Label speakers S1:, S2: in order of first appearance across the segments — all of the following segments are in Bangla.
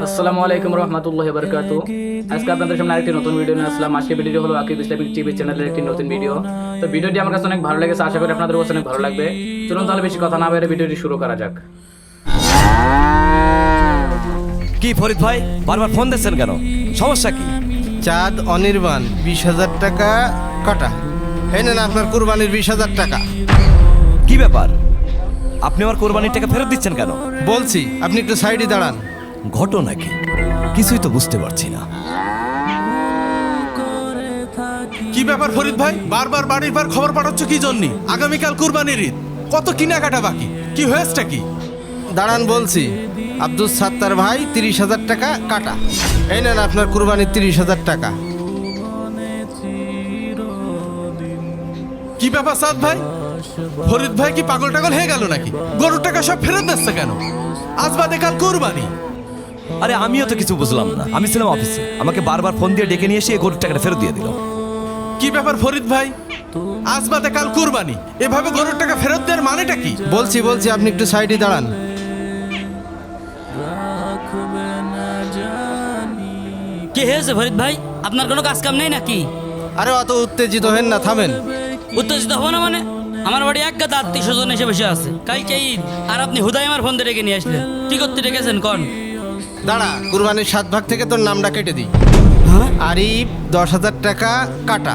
S1: আসসালামু আলাইকুম রহমতুল্লাহ বরকাত আজকে আপনাদের সামনে আরেকটি নতুন ভিডিও নিয়ে আসলাম। আজকে ভিডিওটি হলো আকিব ইসলামিক টিভি চ্যানেলের একটি নতুন ভিডিও তো ভিডিওটি আমার কাছে অনেক ভালো লেগেছে। আশা করি আপনাদের কাছে অনেক ভালো লাগবে। চলুন তাহলে বেশি কথা না বেড়ে ভিডিওটি শুরু করা যাক।
S2: কি ফরিদ ভাই বারবার ফোন দিচ্ছেন কেন? সমস্যা কি?
S3: চাঁদ অনির্বাণ বিশ হাজার টাকা কাটা। এই নেন আপনার কুরবানির বিশ হাজার টাকা।
S2: কি ব্যাপার? আপনি আমার কোরবানির টাকা ফেরত দিচ্ছেন কেন?
S3: বলছি আপনি একটু সাইডে দাঁড়ান।
S2: ঘটনা কি কিছুই তো বুঝতে পারছি না।
S4: কি ব্যাপার ফরিদ ভাই? বারবার বাড়ির বার খবর পাঠাচ্ছ কি জন্য? আগামীকাল কুরবানির ঈদ। কত কেনাকাটা বাকি? কি হয়েছেটা কি?
S3: দাঁড়ান বলছি আব্দুল সাত্তার ভাই তিরিশ হাজার টাকা কাটা। এই নেন আপনার কুরবানির তিরিশ হাজার টাকা।
S4: কি ব্যাপার সাদ ভাই? ফরিদ ভাই কি পাগল টাগল হয়ে গেল নাকি? গরুর টাকা সব ফেরত দিচ্ছে কেন? আজ বাদে কাল কুরবানি।
S2: আরে আমিও তো কিছু বুঝলাম না। আমি ছিলাম অফিসে আমাকে বারবার ফোন দিয়ে ডেকে নিয়ে এসে এই গরুর টাকাটা ফেরত দিয়ে দিল।
S4: কি ব্যাপার ফরিদ ভাই? আজ বাদে কাল কুরবানি। এভাবে গরুর টাকা ফেরত দেওয়ার মানেটা কি?
S3: বলছি বলছি আপনি একটু সাইডে দাঁড়ান।
S5: কি হয়েছে ফরিদ ভাই? আপনার কোনো কাজ কাম নেই নাকি?
S3: আরে অত উত্তেজিত হেন না থামেন।
S5: উত্তেজিত হব না মানে? আমার বাড়ি এক গাদা আত্মীয় স্বজন এসে বসে আছে। কালকে ঈদ। আর আপনি হুদাই আমার ফোন দিয়ে ডেকে নিয়ে আসলেন। কি করতে ডেকেছেন কন?
S3: দাঁড়া কুরবানির সাত ভাগ থেকে তোর নামটা কেটে দিই।
S5: হ্যাঁ?
S3: আরিফ দশ হাজার টাকা কাটা।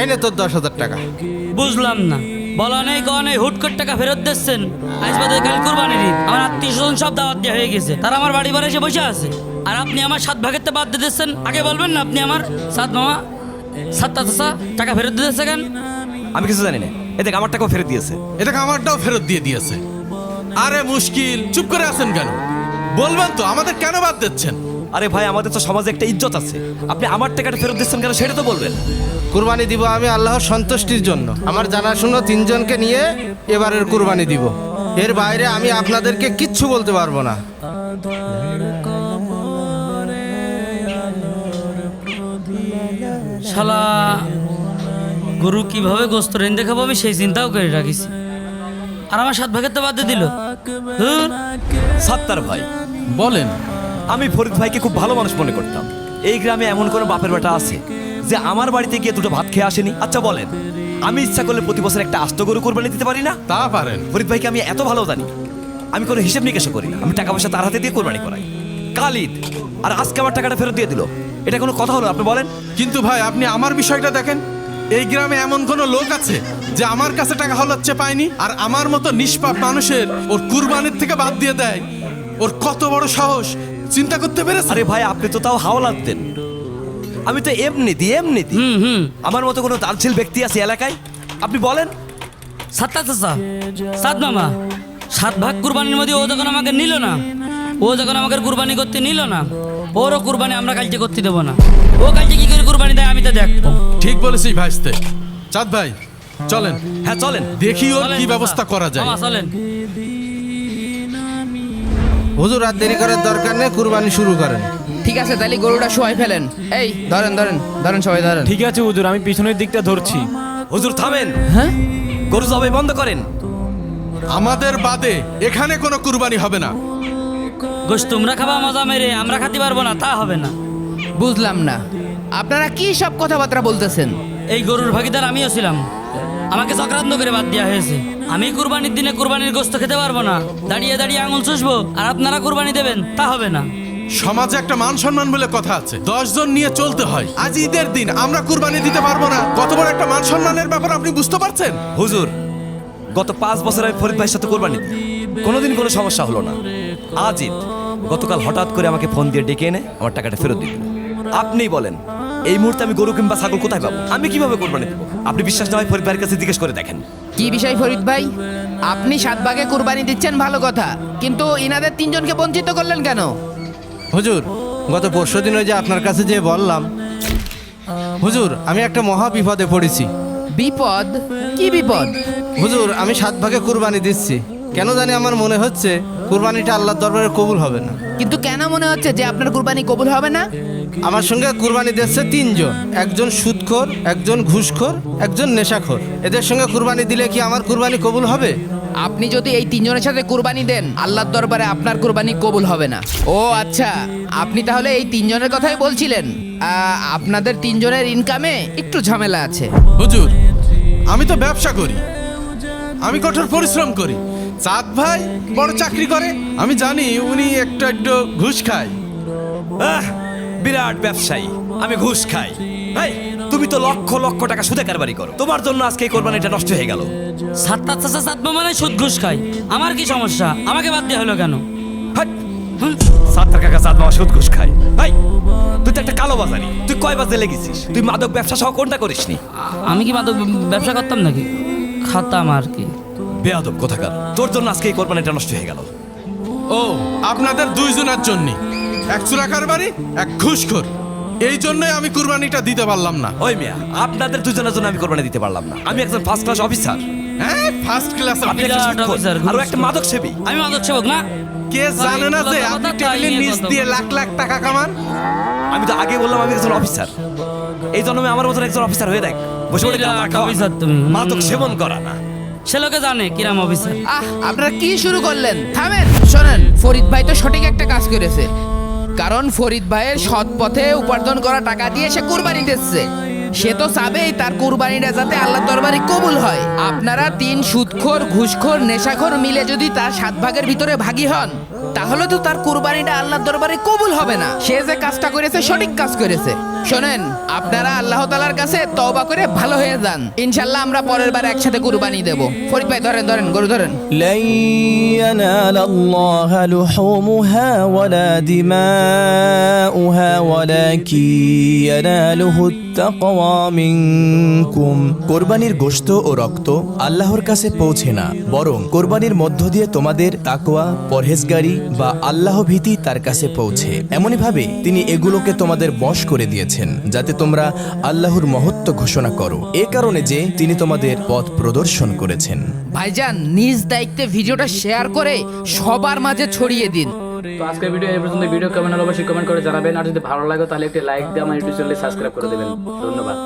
S3: এই নে তোর দশ হাজার টাকা।
S5: বুঝলাম না। বলা নেই নেই হুট করে টাকা ফেরত দিচ্ছেন। আজ বাদে কাল কুরবানির ঈদ। আমার আত্মীয় স্বজন সব দাওয়াত দেওয়া হয়ে গেছে। তারা আমার বাড়ি বাড়ি এসে বসে আছে। আর আপনি আমার সাত ভাগের বাদ দিয়ে দিচ্ছেন। আগে বলবেন না আপনি আমার সাত মামা সাতটা চাষা টাকা ফেরত দিতেছে কেন?
S2: আমি কিছু জানি না। এদিকে আমার টাকাও ফেরত দিয়েছে।
S4: এটাকে আমারটাও ফেরত দিয়ে দিয়েছে। আরে মুশকিল চুপ করে আছেন কেন? বলবেন তো আমাদের কেন বাদ দিচ্ছেন?
S2: আরে ভাই আমাদের তো সমাজে একটা ইজ্জত আছে। আপনি আমার টাকাটা ফেরত দিচ্ছেন কেন সেটা তো বলবেন।
S3: কুরবানি দিব আমি আল্লাহর সন্তুষ্টির জন্য। আমার জানাশুনো তিনজনকে নিয়ে এবারের কুরবানি দিব। এর বাইরে আমি আপনাদেরকে কিচ্ছু বলতে পারব না।
S5: শালা গরু কীভাবে গোস্ত রেন্দে খাব আমি সেই চিন্তাও করে রাখিছি। আর আমার সাত ভাগের তো বাদ দিল।
S2: সাত্তার ভাই
S4: বলেন।
S2: আমি ফরিদ ভাইকে খুব ভালো মানুষ মনে করতাম। এই গ্রামে এমন কোনো বাপের বেটা আছে যে আমার বাড়িতে গিয়ে দুটো ভাত খেয়ে আসেনি? আচ্ছা বলেন আমি ইচ্ছা করলে প্রতি বছর একটা আস্ত গরু কোরবানি দিতে পারি না?
S4: তা পারেন।
S2: ফরিদ ভাইকে আমি এত ভালো জানি আমি কোনো হিসেব নিকেশ করি না। আমি টাকা পয়সা তার হাতে দিয়ে কোরবানি করাই। কালিদ আর আজকে আমার টাকাটা ফেরত দিয়ে দিল। এটা কোনো কথা হলো আপনি বলেন।
S4: কিন্তু ভাই আপনি আমার বিষয়টা দেখেন। এই গ্রামে এমন কোন লোক আছে যে আমার কাছে টাকা হলাচ্ছে পায়নি আর আমার মতো নিষ্পাপ মানুষের ওর কুরবানির থেকে বাদ দিয়ে দেয়। ওর কত বড় সাহস? চিন্তা করতে পেরেছে?
S2: আরে ভাই আপনি তো তাও হাওলাত দেন। আমি তো এমনিতি এমনিতি
S5: হুম হুম।
S2: আমার মতো কোনো দার্জিল ব্যক্তি আছে এলাকায়? আপনি বলেন।
S5: সাতটা চাষা সাত মামা সাত ভাগ কুরবানির মধ্যে ও যখন আমাকে নিল না ও যখন আমাকে কুরবানি করতে নিল না ওরও কুরবানি আমরা কালকে করতে দেবো না। ও কালকে কি করে কুরবানি দেয় আমি তো দেখব।
S4: ঠিক বলেছিস ভাইস্তে। চাঁদ ভাই চলেন।
S2: হ্যাঁ চলেন।
S4: দেখি ওর কি ব্যবস্থা করা যায়।
S5: চলেন।
S3: হুজুর আর দেরি করার দরকার নেই কুরবানি শুরু করেন।
S6: ঠিক আছে তাহলে গরুটা শোয়াই ফেলেন। এই ধরেন ধরেন ধরেন সবাই ধরেন।
S7: ঠিক আছে হুজুর আমি পিছনের দিকটা ধরছি।
S2: হুজুর থামেন।
S6: হ্যাঁ?
S2: গরু জবাই বন্ধ করেন।
S4: আমাদের বাদে এখানে কোনো কুরবানি হবে না।
S5: গোশ তোমরা খাবা মজা মেরে আমরা খাতে পারব না তা হবে না।
S6: বুঝলাম না। আপনারা কি সব কথাবার্তা বলতেছেন?
S5: এই গরুর ভাগিদার আমিও ছিলাম। আমাকে চক্রান্ত করে বাদ দেওয়া হয়েছে। আমি কুরবানির দিনে কুরবানির গোস্ত খেতে পারব না। দাঁড়িয়ে দাঁড়িয়ে আঙুল চুষবো আর আপনারা কুরবানি দেবেন তা হবে না।
S4: সমাজে একটা মান সম্মান বলে কথা আছে। দশ জন নিয়ে চলতে হয়। আজ ঈদের দিন আমরা কুরবানি দিতে পারব না। কত বড় একটা মান সম্মানের ব্যাপার আপনি বুঝতে পারছেন?
S2: হুজুর গত পাঁচ বছর আমি ফরিদ ভাইয়ের সাথে কোরবানি দিই। কোনোদিন কোনো সমস্যা হলো না। আজ ঈদ। গতকাল হঠাৎ করে আমাকে ফোন দিয়ে ডেকে এনে আমার টাকাটা ফেরত দিল। আপনিই বলেন এই মুহূর্তে আমি গরু কিংবা ছাগল কোথায় পাবো? আমি কীভাবে কোরবানি দেবো আপনি বিশ্বাস না হয় ফরিদ ভাইয়ের কাছে জিজ্ঞেস করে দেখেন।
S6: কি বিষয় ফরিদ ভাই? আপনি সাত ভাগে কুরবানি দিচ্ছেন ভালো কথা কিন্তু ইনাদের তিনজনকে বঞ্চিত করলেন কেন?
S3: হুজুর গত পরশু দিন ওই যে আপনার কাছে যে বললাম। হুজুর আমি একটা মহা বিপদে পড়েছি।
S6: বিপদ? কি বিপদ?
S3: হুজুর আমি সাত ভাগে কুরবানি দিচ্ছি। কেন জানি আমার মনে হচ্ছে কুরবানিটা আল্লাহর দরবারে কবুল হবে না।
S6: কিন্তু কেন মনে হচ্ছে যে আপনার কুরবানি কবুল হবে না?
S3: আমার সঙ্গে কুরবানি দিচ্ছে তিনজন। একজন সুদখোর একজন ঘুষখোর একজন নেশাখোর। এদের সঙ্গে কুরবানি দিলে কি আমার কুরবানি কবুল হবে?
S6: আপনি যদি এই তিনজনের সাথে কুরবানি দেন আল্লাহর দরবারে আপনার কুরবানি কবুল হবে না। ও আচ্ছা আপনি তাহলে এই তিনজনের কথাই বলছিলেন। আপনাদের তিনজনের ইনকামে একটু ঝামেলা আছে।
S4: হুজুর আমি তো ব্যবসা করি। আমি কঠোর পরিশ্রম করি। চাঁদ ভাই বড় চাকরি করে। আমি জানি উনি একটু একটু ঘুষ খায়।
S2: আহ, বিরাট ব্যবসায়ী আমি ঘুষ খাই। এই, তুমি তো লক্ষ লক্ষ টাকা সুদে কারবারি করো। তোমার জন্য আজকে এই কোরবানিটা নষ্ট হয়ে গেল।
S5: সাতটা চাষা সাতমা মানে সুদ ঘুষ খাই। আমার কি সমস্যা? আমাকে বাদ দেওয়া হলো কেন?
S2: হাট!
S5: হুম?
S2: সাত্তার কাকা সাত মামা সুদ ঘুষ খায়। ভাই তুই তো একটা কালো বাজারি। তুই কয় বাজে লেগেছিস? তুই মাদক ব্যবসা সহ কোনটা করিসনি?
S5: আমি কি মাদক ব্যবসা করতাম নাকি? খাতাম আর কি।
S2: বেয়াদব কোথাকার। তোর জন্য আজকে এই কোরবানিটা নষ্ট হয়ে গেল।
S4: ও আপনাদের দুইজনের জন্য। এক চুরাকার বাড়ি এক ঘুষখোর। এই জন্যই আমি কুরবানিটা দিতে পারলাম না।
S2: ওই মিয়া আপনাদের দুজনের জন্য আমি কোরবানি দিতে পারলাম না। আমি একজন ফার্স্ট ক্লাস অফিসার
S4: হ্যাঁ ফার্স্ট ক্লাস
S2: আপনি একটা
S5: বিরাট
S2: সুদখোর,
S5: officer, আরও
S2: একটা মাদক সেবী
S5: আমি মাদক সেবক না।
S4: কে জানে না যে আপনি
S5: তাই
S4: টেবিলের নিচ দিয়ে লাখ লাখ টাকা কামান?
S2: আমি তো আগে বললাম আমি একজন অফিসার এই জন্মে আমার মতন একজন অফিসার হয়ে দেখ। বসে
S5: বিরাট
S2: না।
S5: officer তুমি।
S2: মাদক সেবন করা না।
S5: সে লোকে জানে কিরাম অফিসার
S6: আহ আপনারা কি শুরু করলেন? থামেন শোনেন ফরিদ ভাই তো সঠিক একটা কাজ করেছে। কারণ ফরিদ ভাইয়ের সৎ পথে উপার্জন করা টাকা দিয়ে সে কুরবানি দিচ্ছে। সে তো চাবেই তার কুরবানিটা যাতে আল্লাহ দরবারে কবুল হয়। আপনারা তিন সুদখোর, ঘুষখোর, নেশাখোর মিলে যদি তার সাত ভাগের ভিতরে ভাগি হন, তাহলে তো তার কুরবানিটা আল্লাহ দরবারে কবুল হবে না। সে যে কাজটা করেছে, সঠিক কাজ করেছে। শোনেন, আপনারা আল্লাহ তালার কাছে তওবা করে ভালো হয়ে যান। ইনশাল্লাহ আমরা পরের বার একসাথে কুরবানি দেব। ফরিদ ধরেন ধরেন, গরু ধরেন।
S8: লাইয়ানাল আল্লাহ লুহুমুহা ওয়ালা দিমাউহা ওয়ালাকিন ইয়ানালুহু কোরবানির গোশত ও রক্ত আল্লাহর কাছে পৌঁছে না বরং কোরবানির মধ্য দিয়ে তোমাদের তাকোয়া পরহেজগারি বা আল্লাহ ভীতি তার কাছে পৌঁছে। এমনইভাবে তিনি এগুলোকে তোমাদের বশ করে দিয়েছেন যাতে তোমরা আল্লাহর মহত্ব ঘোষণা করো। এ কারণে যে তিনি তোমাদের পথ প্রদর্শন করেছেন।
S6: ভাইজান নিজ দায়িত্বে ভিডিওটা শেয়ার করে সবার মাঝে ছড়িয়ে দিন।
S1: তো আজকের ভিডিও এই পর্যন্ত। ভিডিও কেমন হলো অবশ্যই কমেন্ট করে জানাবেন। আর যদি ভালো লাগে, তাহলে একটি লাইক দিয়ে আমার ইউটিউব চ্যানেলে সাবস্ক্রাইব করে দেবেন। ধন্যবাদ।